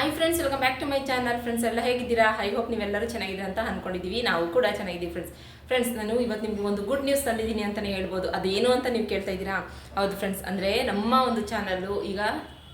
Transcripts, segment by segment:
Hi friends welcome back to my channel friends ಎಲ್ಲ ಹೇಗಿದ್ದೀರಾ? I hope ನೀವೆಲ್ಲರೂ ಚೆನ್ನಾಗಿದೆ ಅಂತ ಅಂದ್ಕೊಂಡಿದ್ದೀವಿ ನಾವು ಕೂಡ ಚೆನ್ನಾಗಿದ್ದೀವಿ ಫ್ರೆಂಡ್ಸ್ ಫ್ರೆಂಡ್ಸ್ ನಾನು ಇವತ್ತು ನಿಮ್ಗೆ ಒಂದು ಗುಡ್ ನ್ಯೂಸ್ ತಂದಿದ್ದೀನಿ ಅಂತಲೇ ಹೇಳ್ಬೋದು. ಅದೇನು ಅಂತ ನೀವು ಕೇಳ್ತಾ ಇದ್ದೀರಾ? ಹೌದು ಫ್ರೆಂಡ್ಸ್ ಅಂದರೆ ನಮ್ಮ ಒಂದು ಚಾನಲ್ಲು ಈಗ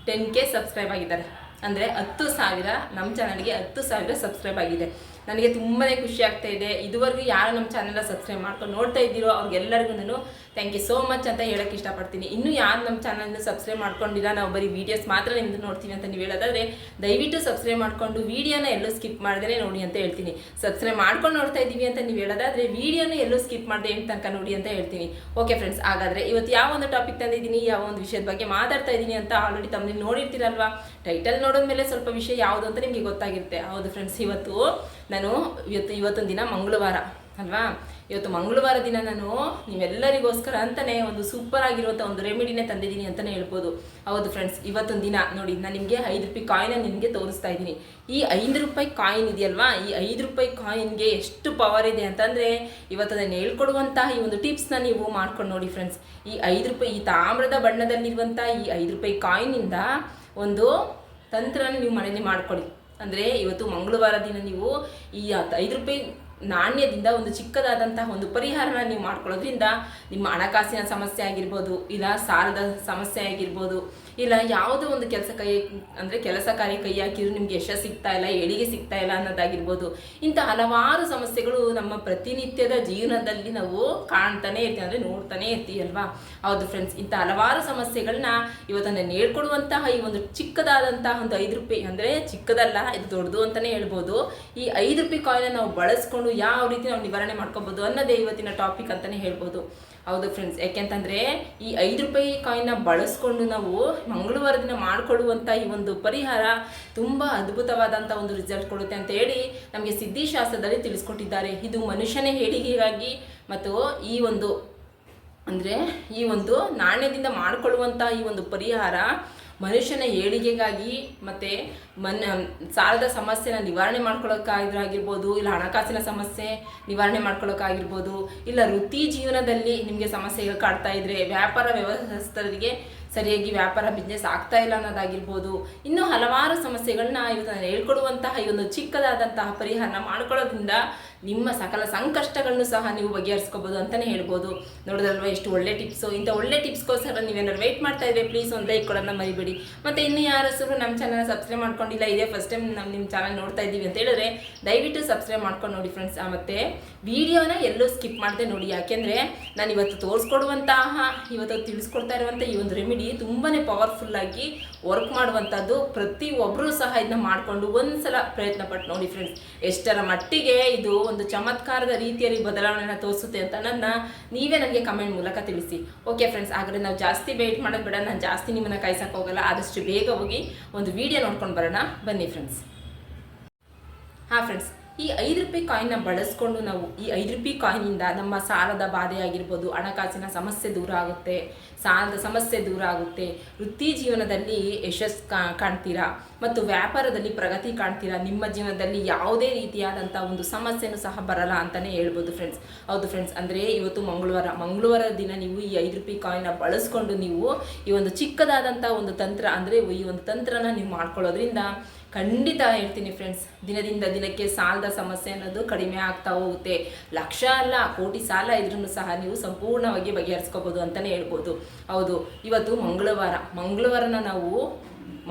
ಟೆನ್ ಕೆ ಸಬ್ಸ್ಕ್ರೈಬ್ ಆಗಿದ್ದಾರೆ. ಅಂದರೆ ಹತ್ತು ಸಾವಿರ, ನಮ್ಮ ಚಾನಲ್ಗೆ ಹತ್ತು ಸಾವಿರ ಸಬ್ಸ್ಕ್ರೈಬ್ ಆಗಿದೆ. ನನಗೆ ತುಂಬಾ ಖುಷಿ ಆಗ್ತಾ ಇದೆ. ಇದುವರೆಗೂ ಯಾರು ನಮ್ಮ ಚಾನಲ್ನ ಸಬ್ಸ್ಕ್ರೈಬ್ ಮಾಡ್ಕೊಂಡು ನೋಡ್ತಾ ಇದ್ದೀರೋ ಅವ್ರಿಗೆಲ್ಲರಿಗೂ ನಾನು ಥ್ಯಾಂಕ್ ಯು ಸೋ ಮಚ್ ಅಂತ ಹೇಳಕ್ಕೆ ಇಷ್ಟಪಡ್ತೀನಿ. ಇನ್ನೂ ಯಾರು ನಮ್ಮ ಚಾನಲ್ನ ಸಬ್ಸ್ಕ್ರೈಬ್ ಮಾಡ್ಕೊಂಡಿಲ್ಲ, ನಾವು ಬರೀ ವೀಡಿಯೋಸ್ ಮಾತ್ರ ನಿಮ್ದು ನೋಡ್ತೀನಿ ಅಂತ ನೀವು ಹೇಳೋದಾದ್ರೆ, ದಯವಿಟ್ಟು ಸಬ್ಸ್ಕ್ರೈಬ್ ಮಾಡಿಕೊಂಡು ವೀಡಿಯೋನ ಎಲ್ಲೂ ಸ್ಕಿಪ್ ಮಾಡಿದ್ರೆ ನೋಡಿ ಅಂತ ಹೇಳ್ತೀನಿ. ಸಬ್ಸ್ಕ್ರೈಬ್ ಮಾಡ್ಕೊಂಡು ನೋಡ್ತಾ ಇದ್ದೀವಿ ಅಂತ ನೀವು ಹೇಳೋದಾದ್ರೆ ವೀಡಿಯೋನ ಎಲ್ಲೂ ಸ್ಕಿಪ್ ಮಾಡಿದೆ ಏನು ತನಕ ನೋಡಿ ಅಂತ ಹೇಳ್ತೀನಿ. ಓಕೆ ಫ್ರೆಂಡ್ಸ್ ಹಾಗಾದರೆ ಇವತ್ತು ಯಾವ ಒಂದು ಟಾಪಿಕ್ ತಂದಿದ್ದೀನಿ, ಯಾವ ಒಂದು ವಿಷಯದ ಬಗ್ಗೆ ಮಾತಾಡ್ತಾ ಇದ್ದೀನಿ ಅಂತ ಆಲ್ರೆಡಿ ತಮ್ಮಲ್ಲಿ ನೋಡಿರ್ತೀರಲ್ವಾ? ಟೈಟಲ್ ನೋಡಿದ್ಮೇಲೆ ಸ್ವಲ್ಪ ವಿಷಯ ಯಾವುದು ಅಂತ ನಿಮಗೆ ಗೊತ್ತಾಗಿರುತ್ತೆ. ಹೌದು ಫ್ರೆಂಡ್ಸ್ ಇವತ್ತು ನಾನು, ಇವತ್ತು ಇವತ್ತೊಂದು ದಿನ ಮಂಗಳವಾರ. ಅಲ್ವಾ? ಇವತ್ತು ಮಂಗಳವಾರ ದಿನ ನಾನು ನೀವೆಲ್ಲರಿಗೋಸ್ಕರ ಅಂತಲೇ ಒಂದು ಸೂಪರ್ ಆಗಿರುವಂಥ ಒಂದು ರೆಮಿಡಿನೇ ತಂದಿದ್ದೀನಿ ಅಂತಲೇ ಹೇಳ್ಬೋದು. ಹೌದು ಫ್ರೆಂಡ್ಸ್ ಇವತ್ತೊಂದು ದಿನ ನೋಡಿ ನಾನು ನಿಮಗೆ ಐದು ರೂಪಾಯಿ ಕಾಯಿನ ನಿಮಗೆ ತೋರಿಸ್ತಾ ಇದ್ದೀನಿ. ಈ ಐದು ರೂಪಾಯಿ ಕಾಯಿನ್ ಇದೆಯಲ್ವಾ? ಈ ಐದು ರೂಪಾಯಿ ಕಾಯಿನ್ಗೆ ಎಷ್ಟು ಪವರ್ ಇದೆ ಅಂತಂದರೆ ಇವತ್ತು ಅದನ್ನು ಹೇಳ್ಕೊಡುವಂತಹ ಈ ಒಂದು ಟಿಪ್ಸ್ನ ನೀವು ಮಾಡ್ಕೊಂಡು ನೋಡಿ ಫ್ರೆಂಡ್ಸ್ ಈ ಐದು ರೂಪಾಯಿ, ಈ ತಾಮ್ರದ ಬಣ್ಣದಲ್ಲಿರುವಂಥ ಈ ಐದು ರೂಪಾಯಿ ಕಾಯಿನಿಂದ ಒಂದು ತಂತ್ರನ ನೀವು ಮನೇಲಿ ಮಾಡ್ಕೊಳ್ಳಿ. ಅಂದರೆ ಇವತ್ತು ಮಂಗಳವಾರ ದಿನ ನೀವು ಈ ಐದು ರೂಪಾಯಿ ನಾಣ್ಯದಿಂದ ಒಂದು ಚಿಕ್ಕದಾದಂತಹ ಒಂದು ಪರಿಹಾರನ ನೀವು ಮಾಡ್ಕೊಳ್ಳೋದ್ರಿಂದ ನಿಮ್ಮ ಹಣಕಾಸಿನ ಸಮಸ್ಯೆ ಆಗಿರ್ಬೋದು, ಇಲ್ಲ ಸಾಲದ ಸಮಸ್ಯೆ ಆಗಿರ್ಬೋದು ಇಲ್ಲ, ಯಾವುದೋ ಒಂದು ಕೆಲಸ ಕೈ, ಅಂದರೆ ಕೆಲಸ ಕಾರ್ಯ ಕೈ ಹಾಕಿದ್ರು ನಿಮ್ಗೆ ಯಶ ಸಿಗ್ತಾ ಇಲ್ಲ, ಏಳಿಗೆ ಸಿಗ್ತಾ ಇಲ್ಲ ಅನ್ನೋದಾಗಿರ್ಬೋದು. ಇಂಥ ಹಲವಾರು ಸಮಸ್ಯೆಗಳು ನಮ್ಮ ಪ್ರತಿನಿತ್ಯದ ಜೀವನದಲ್ಲಿ ನಾವು ಕಾಣ್ತಾನೆ ಇರ್ತೀವಿ, ಅಂದರೆ ನೋಡ್ತಾನೆ ಇರ್ತೀವಿ ಅಲ್ವಾ? ಹೌದು ಫ್ರೆಂಡ್ಸ್ ಇಂಥ ಹಲವಾರು ಸಮಸ್ಯೆಗಳನ್ನ ಇವತ್ತು ನಾನು ಹೇಳ್ಕೊಡುವಂತಹ ಈ ಒಂದು ಚಿಕ್ಕದಾದಂತಹ ಒಂದು ಐದು ರೂಪಾಯಿ ಅಂದರೆ ಚಿಕ್ಕದಲ್ಲ, ಇದು ದೊಡ್ಡದು ಅಂತಲೇ ಹೇಳ್ಬೋದು. ಈ ಐದು ರೂಪಾಯಿ ಕಾಯಿನ ನಾವು ಬಳಸ್ಕೊಂಡು ಯಾವ ರೀತಿ ನಾವು ನಿವಾರಣೆ ಮಾಡ್ಕೋಬೋದು ಅನ್ನೋದೇ ಇವತ್ತಿನ ಟಾಪಿಕ್ ಅಂತಲೇ ಹೇಳ್ಬೋದು. ಹೌದು ಫ್ರೆಂಡ್ಸ್ ಯಾಕೆಂತಂದರೆ ಈ ಐದು ರೂಪಾಯಿ ಕಾಯಿನ ಬಳಸ್ಕೊಂಡು ನಾವು ಮಂಗಳವಾರ ದಿನ ಮಾಡಿಕೊಳ್ಳುವಂಥ ಈ ಒಂದು ಪರಿಹಾರ ತುಂಬ ಅದ್ಭುತವಾದಂಥ ಒಂದು ರಿಸಲ್ಟ್ ಕೊಡುತ್ತೆ ಅಂತ ಹೇಳಿ ನಮಗೆ ಸಿದ್ಧಿಶಾಸ್ತ್ರದಲ್ಲಿ ತಿಳಿಸ್ಕೊಟ್ಟಿದ್ದಾರೆ. ಇದು ಮನುಷ್ಯನೇ ಹೇಳಿಕೆಗಾಗಿ ಮತ್ತು ಈ ಒಂದು ಅಂದರೆ ಈ ಒಂದು ನಾಣ್ಯದಿಂದ ಮಾಡಿಕೊಳ್ಳುವಂಥ ಈ ಒಂದು ಪರಿಹಾರ ಮನುಷ್ಯನ ಏಳಿಗೆಗಾಗಿ ಮತ್ತು ಮನ್, ಸಾಲದ ಸಮಸ್ಯೆನ ನಿವಾರಣೆ ಮಾಡ್ಕೊಳ್ಳೋಕ್ಕಾಗಿರ್ಬೋದು ಇಲ್ಲ ಹಣಕಾಸಿನ ಸಮಸ್ಯೆ ನಿವಾರಣೆ ಮಾಡ್ಕೊಳ್ಳೋಕ್ಕಾಗಿರ್ಬೋದು ಇಲ್ಲ ವೃತ್ತಿ ಜೀವನದಲ್ಲಿ ನಿಮಗೆ ಸಮಸ್ಯೆಗಳು ಕಾಡ್ತಾ ಇದ್ರೆ ವ್ಯಾಪಾರ ವ್ಯವಸ್ಥರಿಗೆ ಸರಿಯಾಗಿ ವ್ಯಾಪಾರ ಬಿಸ್ನೆಸ್ ಆಗ್ತಾ ಇಲ್ಲ ಅನ್ನೋದಾಗಿರ್ಬೋದು, ಇನ್ನೂ ಹಲವಾರು ಸಮಸ್ಯೆಗಳನ್ನ ಇವತ್ತು ಹೇಳ್ಕೊಡುವಂತಹ ಈ ಒಂದು ಚಿಕ್ಕದಾದಂತಹ ಪರಿಹಾರನ ಮಾಡ್ಕೊಳ್ಳೋದ್ರಿಂದ ನಿಮ್ಮ ಸಕಲ ಸಂಕಷ್ಟಗಳನ್ನು ಸಹ ನೀವು ಬಗೆಹರಿಸ್ಕೋಬೋದು ಅಂತಲೇ ಹೇಳ್ಬೋದು. ನೋಡೋದಲ್ವ ಎಷ್ಟು ಒಳ್ಳೆ ಟಿಪ್ಸು ಇಂಥ ಒಳ್ಳೆ ಟಿಪ್ಸ್ಗೋಸ್ಕರ ನೀವೇನಾದ್ರು ವೆಯ್ಟ್ ಮಾಡ್ತಾ ಇದ್ರೆ ಪ್ಲೀಸ್ ಒಂದು ಲೈಕ್ ಕೊಡೋಣ ಮರಿಬೇಡಿ. ಮತ್ತು ಇನ್ನು ಯಾರ ಹೆಸರು ನಮ್ಮ ಚಾನಲ್ ಸಬ್ಸ್ಕ್ರೈಬ್ ಮಾಡ್ಕೊಂಡಿಲ್ಲ, ಇದೇ ಫಸ್ಟ್ ಟೈಮ್ ನಮ್ಮ ನಿಮ್ಮ ಚಾನಲ್ ನೋಡ್ತಾ ಇದ್ದೀವಿ ಅಂತ ಹೇಳಿದ್ರೆ ದಯವಿಟ್ಟು ಸಬ್ಸ್ಕ್ರೈಬ್ ಮಾಡ್ಕೊಂಡು ನೋಡಿ ಫ್ರೆಂಡ್ಸ್ ಮತ್ತು ವಿಡಿಯೋನ ಎಲ್ಲೂ ಸ್ಕಿಪ್ ಮಾಡದೆ ನೋಡಿ. ಯಾಕೆಂದರೆ ನಾನು ಇವತ್ತು ತೋರಿಸ್ಕೊಡುವಂತಹ, ಇವತ್ತು ತಿಳಿಸ್ಕೊಡ್ತಾ ಇರುವಂಥ ಈ ಒಂದು ರೆಮಿಡಿ ತುಂಬಾ ಪವರ್ಫುಲ್ಲಾಗಿ ವರ್ಕ್ ಮಾಡುವಂಥದ್ದು ಪ್ರತಿಯೊಬ್ಬರೂ ಸಹ ಇದನ್ನ ಮಾಡಿಕೊಂಡು ಒಂದು ಸಲ ಪ್ರಯತ್ನ ಪಟ್ಟು ನೋಡಿ ಫ್ರೆಂಡ್ಸ್ ಎಷ್ಟರ ಮಟ್ಟಿಗೆ ಇದು ಒಂದು ಚಮತ್ಕಾರದ ರೀತಿಯಲ್ಲಿ ಬದಲಾವಣೆನ ತೋರಿಸುತ್ತೆ ಅಂತ ನನ್ನ ನೀವೇ ನನಗೆ ಕಮೆಂಟ್ ಮೂಲಕ ತಿಳಿಸಿ. ಓಕೆ ಫ್ರೆಂಡ್ಸ್ ಹಾಗಾದ್ರೆ ನಾವು ಜಾಸ್ತಿ ವೇಟ್ ಮಾಡೋದು ಬೇಡ, ನಾನು ಜಾಸ್ತಿ ನಿಮ್ಮನ್ನು ಕಾಯ್ಸಕ್ಕೆ ಹೋಗಲ್ಲ. ಆದಷ್ಟು ಬೇಗ ಹೋಗಿ ಒಂದು ವಿಡಿಯೋ ನೋಡ್ಕೊಂಡು ಬರೋಣ. ಬನ್ನಿ ಫ್ರೆಂಡ್ಸ್ ಹಾಂ ಫ್ರೆಂಡ್ಸ್ ಈ ಐದು ರೂಪಾಯಿ ಕಾಯಿನ್ನ ಬಳಸ್ಕೊಂಡು ನಾವು ಈ ಐದು ರೂಪಾಯಿ ಕಾಯಿನಿಂದ ನಮ್ಮ ಸಾಲದ ಬಾಧೆ ಆಗಿರ್ಬೋದು, ಹಣಕಾಸಿನ ಸಮಸ್ಯೆ ದೂರ ಆಗುತ್ತೆ, ಸಾಲದ ಸಮಸ್ಯೆ ದೂರ ಆಗುತ್ತೆ, ವೃತ್ತಿ ಜೀವನದಲ್ಲಿ ಯಶಸ್ ಕಾಣ್ತೀರಾ ಮತ್ತು ವ್ಯಾಪಾರದಲ್ಲಿ ಪ್ರಗತಿ ಕಾಣ್ತೀರಾ, ನಿಮ್ಮ ಜೀವನದಲ್ಲಿ ಯಾವುದೇ ರೀತಿಯಾದಂಥ ಒಂದು ಸಮಸ್ಯೆನೂ ಸಹ ಬರಲ್ಲ ಅಂತಲೇ ಹೇಳ್ಬೋದು ಫ್ರೆಂಡ್ಸ್ ಹೌದು ಫ್ರೆಂಡ್ಸ್ ಅಂದರೆ ಇವತ್ತು ಮಂಗಳವಾರ ಮಂಗಳವಾರ ದಿನ ನೀವು ಈ ಐದು ರೂಪಾಯಿ ಕಾಯಿನ ಬಳಸ್ಕೊಂಡು ನೀವು ಈ ಒಂದು ಚಿಕ್ಕದಾದಂಥ ಒಂದು ತಂತ್ರ, ಅಂದರೆ ಈ ಒಂದು ತಂತ್ರನ ನೀವು ಮಾಡ್ಕೊಳ್ಳೋದ್ರಿಂದ ಖಂಡಿತ ಹೇಳ್ತೀನಿ ಫ್ರೆಂಡ್ಸ್ ದಿನದಿಂದ ದಿನಕ್ಕೆ ಸಾಲದ ಸಮಸ್ಯೆ ಅನ್ನೋದು ಕಡಿಮೆ ಆಗ್ತಾ ಹೋಗುತ್ತೆ. ಲಕ್ಷ ಅಲ್ಲ, ಕೋಟಿ ಸಾಲ ಇದ್ರೂ ಸಹ ನೀವು ಸಂಪೂರ್ಣವಾಗಿ ಬಗೆಹರಿಸ್ಕೋಬೋದು ಅಂತಲೇ ಹೇಳ್ಬೋದು. ಹೌದು, ಇವತ್ತು ಮಂಗಳವಾರ, ಮಂಗಳವಾರನ ನಾವು,